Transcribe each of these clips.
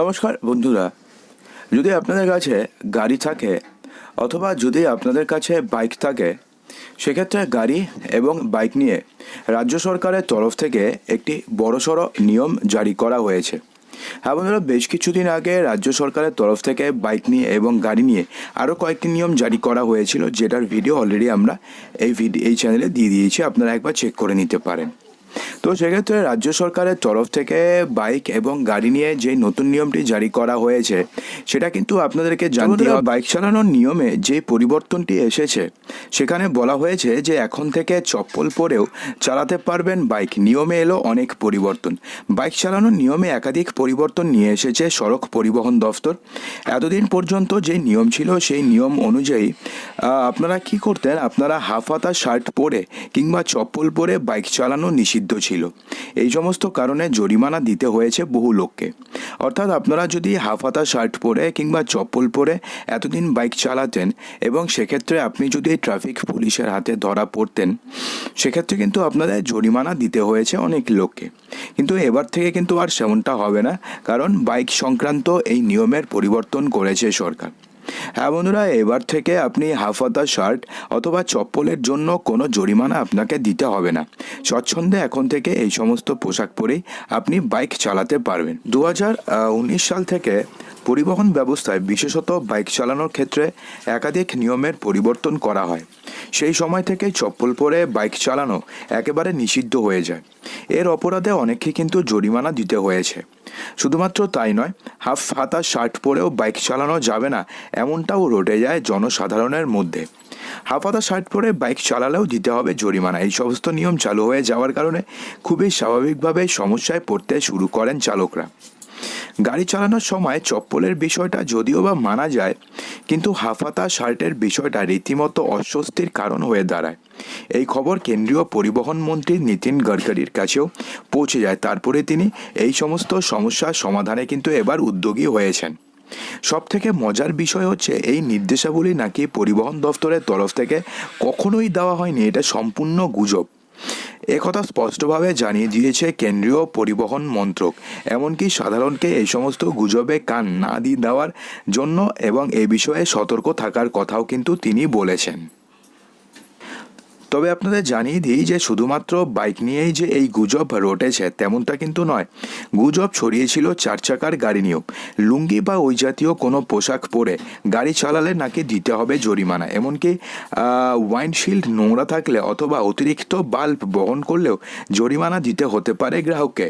নমস্কার বন্ধুরা, যদি আপনাদের কাছে গাড়ি থাকে অথবা যদি আপনাদের কাছে বাইক থাকে, সেক্ষেত্রে গাড়ি এবং বাইক নিয়ে রাজ্য সরকারের তরফ থেকে একটি বড়সড় নিয়ম জারি করা হয়েছে। হ্যাঁ বন্ধুরা, বেশ কিছুদিন আগে রাজ্য সরকারের তরফ থেকে বাইক নিয়ে এবং গাড়ি নিয়ে আরও কয়েকটি নিয়ম জারি করা হয়েছিল, যেটার ভিডিও অলরেডি আমরা এই ভিডিও এই চ্যানেলে দিয়ে দিয়েছি, আপনারা একবার চেক করে নিতে পারেন। তো সেক্ষেত্রে রাজ্য সরকারের তরফ থেকে বাইক এবং গাড়ি নিয়ে যে নতুন নিয়মটি জারি করা হয়েছে সেটা কিন্তু আপনাদেরকে জানতে হবে। বাইক চালানোর নিয়মে যে পরিবর্তনটি এসেছে সেখানে বলা হয়েছে যে এখন থেকে চপ্পল পরেও চালাতে পারবেন বাইক। নিয়মে এলো অনেক পরিবর্তন। বাইক চালানোর নিয়মে একাধিক পরিবর্তন নিয়ে এসেছে সড়ক পরিবহন দফতর। এতদিন পর্যন্ত যে নিয়ম ছিল সেই নিয়ম অনুযায়ী আপনারা কি করতেন? আপনারা হাফ হাতা শার্ট পরে কিংবা চপ্পল পরে বাইক চালানো নিষিদ্ধ ছিল। এই সমস্ত কারণে জরিমানা দিতে হয়েছে বহু লোককে। অর্থাৎ আপনারা যদি হাফ হাতা শার্ট পরে কিংবা চপ্পল পরে এতদিন বাইক চালাতেন এবং সেক্ষেত্রে আপনি যদি ট্রাফিক পুলিশের হাতে ধরা পড়তেন, সেক্ষেত্রে কিন্তু আপনাদের জরিমানা দিতে হয়েছে অনেক লোককে। কিন্তু এবার থেকে কিন্তু আর সেমনটা হবে না, কারণ বাইক সংক্রান্ত এই নিয়মের পরিবর্তন করেছে সরকার। হ্যাঁ বন্ধুরা, এবার থেকে আপনি হাফ হাতা শার্ট অথবা চপ্পলের জন্য কোনো জরিমানা আপনাকে দিতে হবে না। স্বচ্ছন্দে এখন থেকে এই সমস্ত পোশাক পরেই আপনি বাইক চালাতে পারবেন। দু সাল থেকে পরিবহন ব্যবস্থায়, বিশেষত বাইক চালানোর ক্ষেত্রে একাধিক নিয়মের পরিবর্তন করা হয়। সেই সময় থেকে চপ্পল পরে বাইক চালানো একেবারে নিষিদ্ধ হয়ে যায়। এর অপরাধে অনেককে কিন্তু জরিমানা দিতে হয়েছে। শুধুমাত্র তাই নয়, হাফ হাতা, শার্ট পরেও বাইক চালানো যাবে না, এমনটাও রটে যায় জনসাধারণের মধ্যে। হাফ হাতা, শার্ট পরে বাইক চালালেও দিতে হবে জরিমানা। এই সমস্ত নিয়ম চালু হয়ে যাওয়ার কারণে খুবই স্বাভাবিকভাবে সমস্যায় পড়তে শুরু করেন চালকরা। গাড়ি চালানোর সময় চপ্পলের বিষয়টা যদিও বা মানা যায়, কিন্তু হাফাতা শার্টের বিষয়টা রীতিমতো অস্বস্তির কারণ হয়ে দাঁড়ায়। এই খবর কেন্দ্রীয় পরিবহন মন্ত্রী নীতিন গডকারির কাছেও পৌঁছে যায়। তারপরে তিনি এই সমস্ত সমস্যার সমাধানে কিন্তু এবার উদ্যোগী হয়েছেন। সব থেকে মজার বিষয় হচ্ছে, এই নির্দেশাবলী নাকি পরিবহন দফতরের তরফ থেকে কখনোই দেওয়া হয়নি। এটা সম্পূর্ণ গুজব। একথা স্পষ্টভাবে জানিয়ে দিয়েছে কেন্দ্রীয় পরিবহন মন্ত্রক, এমনকি সাধারণকে এই সমস্ত গুজবে কান না দিয়ে দেওয়ার জন্য এবং এ বিষয়ে সতর্ক থাকার কথাও কিন্তু তিনি বলেছেন। তবে আপনাদের জানিয়ে দিই যে শুধুমাত্র বাইক নিয়েই যে এই গুজব রটেছে, তেমনটা কিন্তু নয়। গুজব ছড়িয়েছিল চার চাকার গাড়ি নিয়েও। লুঙ্গি বা ওই জাতীয় কোনো পোশাক পরে গাড়ি চালালে নাকি দিতে হবে জরিমানা। এমনকি ওয়াইন্ডশিল্ড নোংরা থাকলে অথবা অতিরিক্ত বাল্ব বহন করলেও জরিমানা দিতে হতে পারে গ্রাহককে।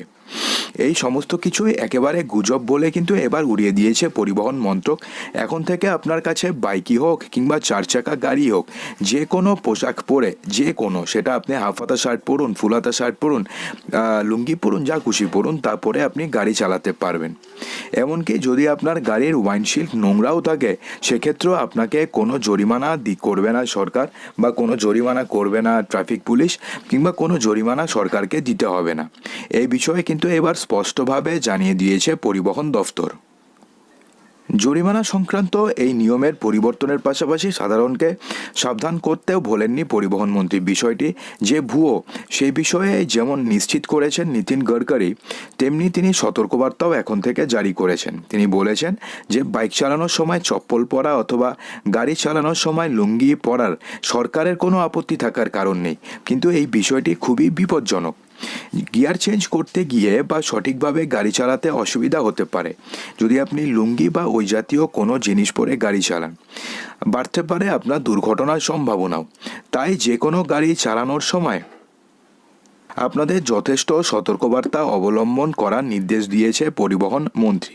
এই সমস্ত কিছুই একেবারে গুজব বলে কিন্তু এবার উড়িয়ে দিয়েছে পরিবহন মন্ত্রক। এখন থেকে আপনার কাছে বাইকই হোক কিংবা চার চাকা গাড়ি হোক, যে কোনো পোশাক পরে, যে কোনো, সেটা আপনি হাফাতা শার্ট পরুন ফুলাতা শার্ট পরুন লুঙ্গি পরুন, যা খুশি পরুন, তারপরে আপনি গাড়ি চালাতে পারবেন। এমনকি যদি আপনার গাড়ির ওয়াইন্ডশিল্ড নোংরাও থাকে, সেক্ষেত্রেও আপনাকে কোনো জরিমানা দি, করবে না সরকার বা কোনো জরিমানা করবে না ট্রাফিক পুলিশ কিংবা কোনো জরিমানা সরকারকে দিতে হবে না। এই বিষয়ে কিন্তু এবার স্পষ্টভাবে জানিয়ে দিয়েছে পরিবহন দফতর। জরিমানা সংক্রান্ত এই নিয়মের পরিবর্তনের পাশাপাশি সাধারণকে সাবধান করতেও ভোলেননি পরিবহন মন্ত্রী। বিষয়টি যে ভুয়ো, সেই বিষয়ে যেমন নিশ্চিত করেছেন নীতিন গডকারি, তেমনি তিনি সতর্কবার্তাও এখন থেকে জারি করেছেন। তিনি বলেছেন যে বাইক চালানোর সময় চপ্পল পরা অথবা গাড়ি চালানোর সময় লুঙ্গি পরার সরকারের কোনো আপত্তি থাকার কারণ নেই। কিন্তু এই বিষয়টি খুবই বিপজ্জনক। গিয়ার চেঞ্জ করতে গিয়ে বা সঠিকভাবে গাড়ি চালাতে অসুবিধা হতে পারে। যদি আপনি লুঙ্গি বা ওই জাতীয় কোনো জিনিস পরে গাড়ি চালান, বাড়তে পারে আপনার দুর্ঘটনার সম্ভাবনাও। তাই যে কোনো গাড়ি চালানোর সময় আপনাদের যথেষ্ট সতর্কবার্তা অবলম্বন করার নির্দেশ দিয়েছে পরিবহন মন্ত্রী।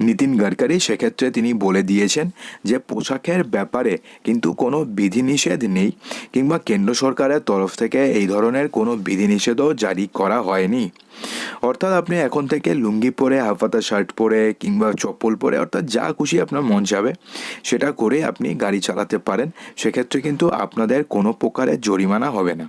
নীতিন গডকারি সেক্ষেত্রে তিনি বলে দিয়েছেন যে, পোশাকের ব্যাপারে কিন্তু কোনো বিধিনিষেধ নেই কিংবা কেন্দ্র সরকারের তরফ থেকে এই ধরনের কোনো বিধিনিষেধও জারি করা হয়নি। অর্থাৎ আপনি এখন থেকে লুঙ্গি পরে হাফাতা শার্ট পরে কিংবা চপ্পল পরে, অর্থাৎ যা খুশি আপনার মন যাবে, সেটা করে আপনি গাড়ি চালাতে পারেন। সেক্ষেত্রে কিন্তু আপনাদের কোনো প্রকারের জরিমানা হবে না।